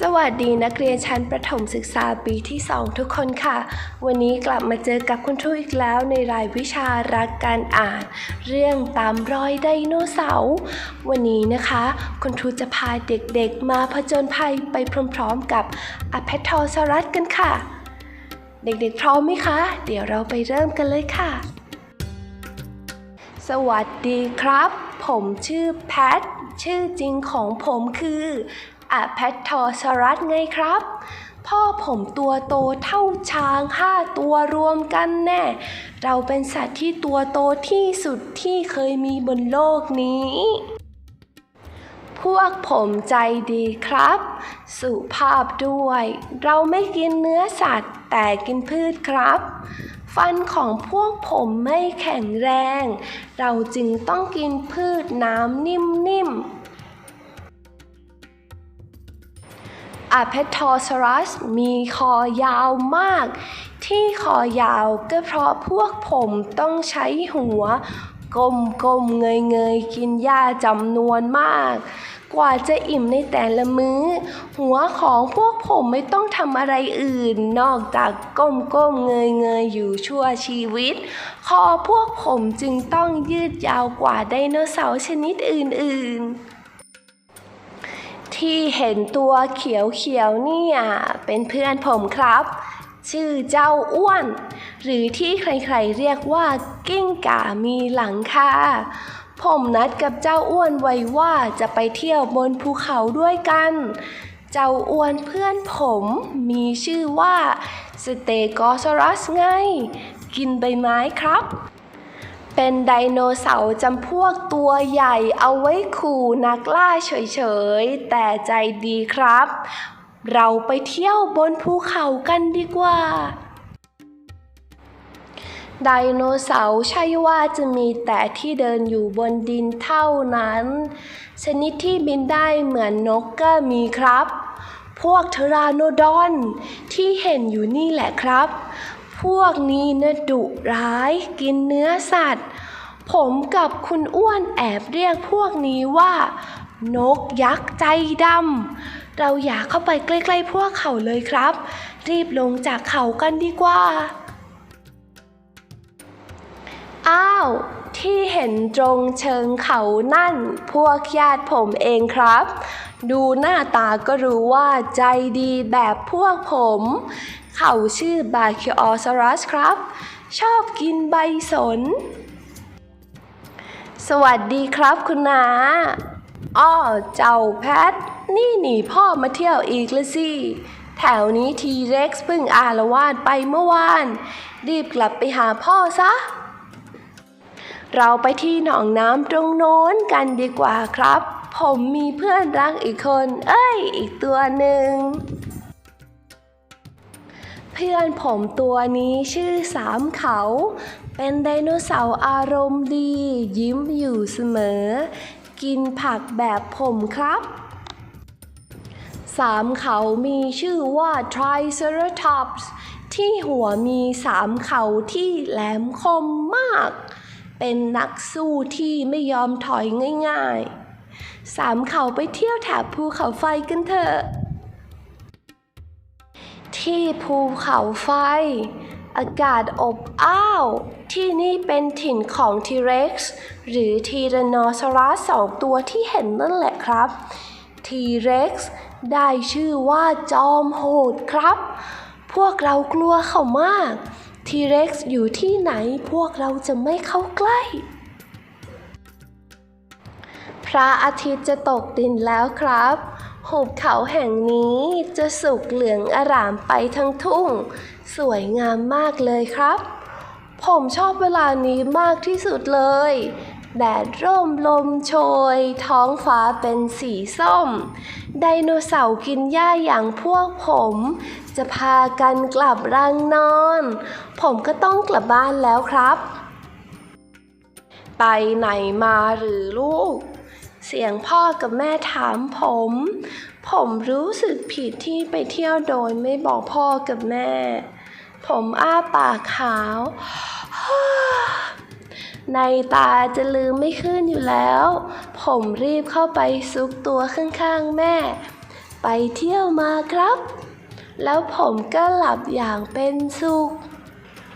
สวัสดีนักเรียนชั้นประถมศึกษาปีที่ 2 ทุกคนค่ะ วันนี้กลับมาเจอกับคุณครูอีกแล้วในรายวิชารักการอ่าน เรื่องตามรอยไดโนเสาร์วันนี้นะคะ คุณครูจะพาเด็กๆ มาผจญภัยไปพร้อมๆกับอแพทอซอรัสกันค่ะ เด็กๆพร้อมไหมคะ เดี๋ยวเราไปเริ่มกันเลยค่ะ สวัสดีครับ ผมชื่อแพทชื่อจริงของผมคือ อะแพททอซอรัสไงครับ พ่อผมตัวโตเท่าช้างห้าตัวรวมกันแน่ เราเป็นสัตว์ที่ตัวโตที่สุดที่เคยมีบนโลกนี้ พวกผมใจดีครับ สุภาพด้วย เราไม่กินเนื้อสัตว์แต่กินพืชครับฟันของพวกผมไม่แข็งแรง เราจึงต้องกินพืชน้ำนิ่ม อะเพทอซอรัสมีคอยาวมาก ที่คอยาวก็เพราะพวกผมต้องใช้หัวก้มก้มเงยเงยกินหญ้าจำนวนมาก กว่าจะอิ่มในแต่ละมื้อ หัวของพวกผมไม่ต้องทำอะไรอื่น นอกจากก้มก้มเงยเงยอยู่ชั่วชีวิต คอพวกผมจึงต้องยืดยาวกว่าไดโนเสาร์ชนิดอื่นๆ ที่เห็นตัวเขียวๆเนี่ย เป็นเพื่อนผมครับ ชื่อเจ้าอ้วน หรือที่ใครๆเรียกว่ากิ้งก่ามีหลังคาผมนัดกับเจ้าอ้วนไว้ว่าจะไปเที่ยวบนภูเขาด้วยกัน เจ้าอ้วนเพื่อนผมมีชื่อว่าสเตโกซอรัสไง กินใบไม้ครับ เป็นไดโนเสาร์จำพวกตัวใหญ่เอาไว้ขู่นักล่าเฉยๆ แต่ใจดีครับ เราไปเที่ยวบนภูเขากันดีกว่าไดโนเสาร์ใช่ว่าจะมีแต่ที่เดินอยู่บนดินเท่านั้น ชนิดที่บินได้เหมือนนกก็มีครับ พวกเทราโนดอนที่เห็นอยู่นี่แหละครับ วกนี้นะดุร้ายกินเนื้อสัตว์ ผมกับคุณอ้วนแอบเรียกพวกนี้ว่า นกยักษ์ใจดำ เราอยากเข้าไปใกล้ๆพวกเขาเลยครับ รีบลงจากเขากันดีกว่า อ้าว ที่เห็นตรงเชิงเขานั่น พวกญาติผมเองครับดูหน้าตาก็รู้ว่าใจดีแบบพวกผม เขาชื่อบาคิออซอรัสครับ ชอบกินใบสน สวัสดีครับคุณนาอ้อเจ้าแพท นี่หนีพ่อมาเที่ยวอีกละสิ แถวนี้ทีเร็กซ์เพิ่งอาละวาดไปเมื่อวาน รีบกลับไปหาพ่อซะ เราไปที่หนองน้ำตรงโน้นกันดีกว่าครับ ผมมีเพื่อนรักอีกคน เอ้ย อีกตัวหนึ่ง เพื่อนผมตัวนี้ชื่อสามเขา เป็นไดโนเสาร์อารมณ์ดี ยิ้มอยู่เสมอ กินผักแบบผมครับ สามเขามีชื่อว่า Triceratops ที่หัวมีสามเขาที่แหลมคมมาก เป็นนักสู้ที่ไม่ยอมถอยง่ายๆ สามเขาไปเที่ยวแถบภูเขาไฟกันเถอะ ที่ภูเขาไฟ อากาศอบอ้าว ที่นี่เป็นถิ่นของ T-Rex หรือ Tyrannosaurus สองตัวที่เห็นนั่นแหละครับ T-Rex ได้ชื่อว่าจอมโหดครับ พวกเรากลัวเขามาก T-Rex อยู่ที่ไหนพวกเราจะไม่เข้าใกล้ พระอาทิตย์จะตกดินแล้วครับ หุบเขาแห่งนี้จะสุกเหลืองอร่ามไปทั้งทุ่ง สวยงามมากเลยครับ ผมชอบเวลานี้มากที่สุดเลย แดดร่มลมโชย ท้องฟ้าเป็นสีส้ม ไดโนเสาร์กินหญ้าอย่างพวกผม จะพากันกลับรังนอน ผมก็ต้องกลับบ้านแล้วครับ ไปไหนมาหรือลูก เสียงพ่อกับแม่ถามผม ผมรู้สึกผิดที่ไปเที่ยวโดยไม่บอกพ่อกับแม่ ผมอ้าปากขาว ในตาจะลืมไม่ขึ้นอยู่แล้ว ผมรีบเข้าไปซุกตัวข้างๆแม่ ไปเที่ยวมาครับ แล้วผมก็หลับอย่างเป็นสุข